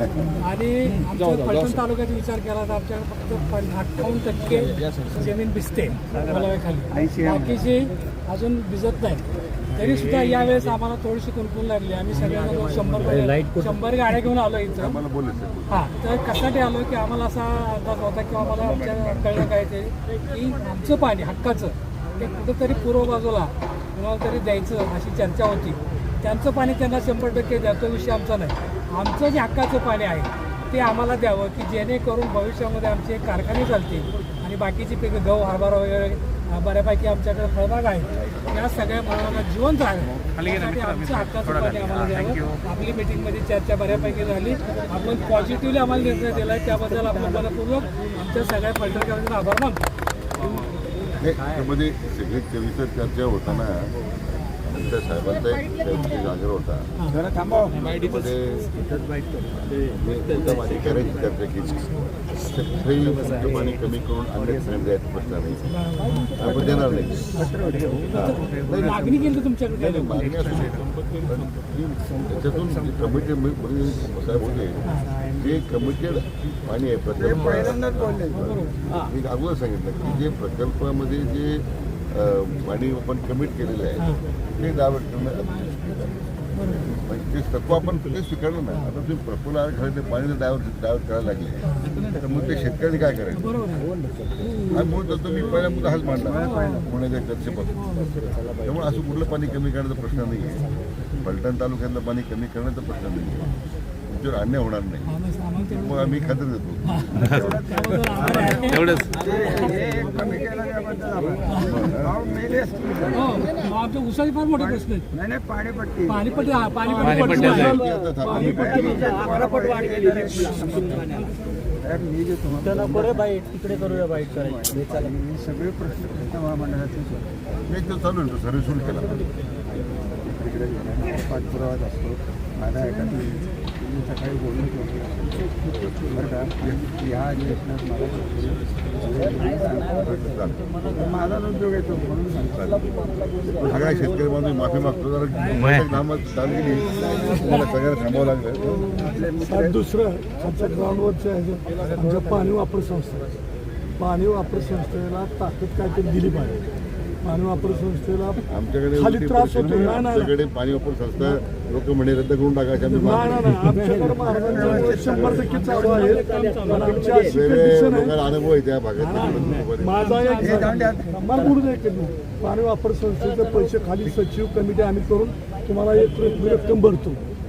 आणि आमच्या फलटण तालुक्यात विचार केला तर आमच्याकडे फक्त अठ्ठावन्न टक्के जमीन भिजते खाली बाकीची अजून भिजत नाही. तरी सुद्धा यावेळेस आम्हाला थोडीशी कुणकुण लागली. आम्ही सगळ्यांना शंभर शंभर गाड्या घेऊन आलो इथं. आम्हाला बोलायचं आहे. हा तर कशासाठी आलो की आम्हाला असा अंदाज होता किंवा आम्हाला आमच्या कळलं काय ते की आमचं पाणी हक्काचं ते कुठंतरी पूर्व बाजूला कुणाला तरी द्यायचं अशी चर्चा होती. त्यांचं पाणी त्यांना शंभर टक्के द्या तो विषय आमचा नाही. आमचं जे हक्काचं पाणी आहे ते आम्हाला द्यावं की जेणेकरून भविष्यामध्ये आमचे कारखाने चालतील आणि बाकीची पिकं गहू हरभरा वगैरे बऱ्यापैकी आमच्याकडे फळबाग आहे या सगळ्या फळबागा जिवंत आहे त्यासाठी आमचं हक्काचं पाणी आम्हाला द्यावं. आपली मीटिंगमध्ये चर्चा बऱ्यापैकी झाली. आपण पॉझिटिव्हली आम्हाला निर्णय दिला आहे त्याबद्दल आपण मनपूर्वक आमच्या सगळ्या फलटणकरांचा आभार मानतो. त्यामध्ये सगळी कविता चर्चा होताना आमच्या साहेबांचा एक एक आग्रह होता. जरा थांबव त्यामध्ये माझी करायची चर्चा केली. पाणी कमी करून अन्य फ्रेंड द्यायचा प्रश्न नाही आपण देणार नाही. मागणी केली तर तुमच्याकडे? नाही, नाही, मागणी असू दे. पण त्याच्यातून कमिटेड साहेब होते जे कमिटेड पाणी आहे प्रकल्प मी अगोदर सांगितलं की जे प्रकल्पामध्ये जे पाणी आपण कमिट केलेलं आहे. ते करणं अतिशय म्हणजे ते तत्व आपण ते स्वीकारलं ना आता तुम्ही प्रफुल्ल आराखड्यात ते पाणी डायवर्ट डायवर्ट करायला लागले. तर मग ते शेतकऱ्यांनी काय करायचं? हा मूळ तत्व मी पहिला मुद्दा हाच मांडला. पुण्याच्या चर्चेपासून त्यामुळे असं कुठलं पाणी कमी करण्याचा प्रश्न नाही आहे फलटण तालुक्यातलं पाणी कमी करण्याचा प्रश्न नाही आहे अन्याय होणार नाही मग आम्ही खात्री देतो. आहे. हे आमच्या उसाचे फार मोठे प्रश्न आहेत. नाही नाही पाणीपट्टी. पाणीपट्टी हा, पाणीपट्टी पट्टी आहे. साहेब, मी जे तुम्हाला तिकडे करूया बाईट करायची मी सगळे प्रश्न कृष्ण महामंडळाचे नाही तो चालू आहे तो सर्व्हिस सुरू केला. तिकडे पाठपुरावाच असतो माझा एका तुम्ही सकाळी बोललो होतो बरं का ह्या योजनेत मला माझा उद्योग येतो म्हणून सांगतो सगळ्या शेतकरी बांधून माफी मागतो जरा नामात चालू केली. मला सगळ्यांना थांबावं लागलं. दुसरं आमच्या ग्राउंडवरच्या ह्याच्यात आमच्या पाणी वापर संस्था पाणी वापर संस्थेला ताकद काहीतरी दिली पाहिजे. पाणी वापर संस्थेला आमच्याकडे खाली उलटी त्रास होतो. परिस्थिती नाही, नाही, आमच्याकडे पाणी वापर संस्था लोक म्हणे रद्द करून टाकायची आम्ही नाही मागणी नाही नाही. आमच्याकडे महाराजांच्यामुळे शंभर टक्के चालू आहे. पण आमची अशी वेगळे कंडिशन आहे लोकांना अनुभव आहे त्या भागात. माझा एक मला बोलू दे की पाणी वापर संस्थेचे पैसे खाली सचिव कमिटी आम्ही करून तुम्हाला एक रक्कम भरतो.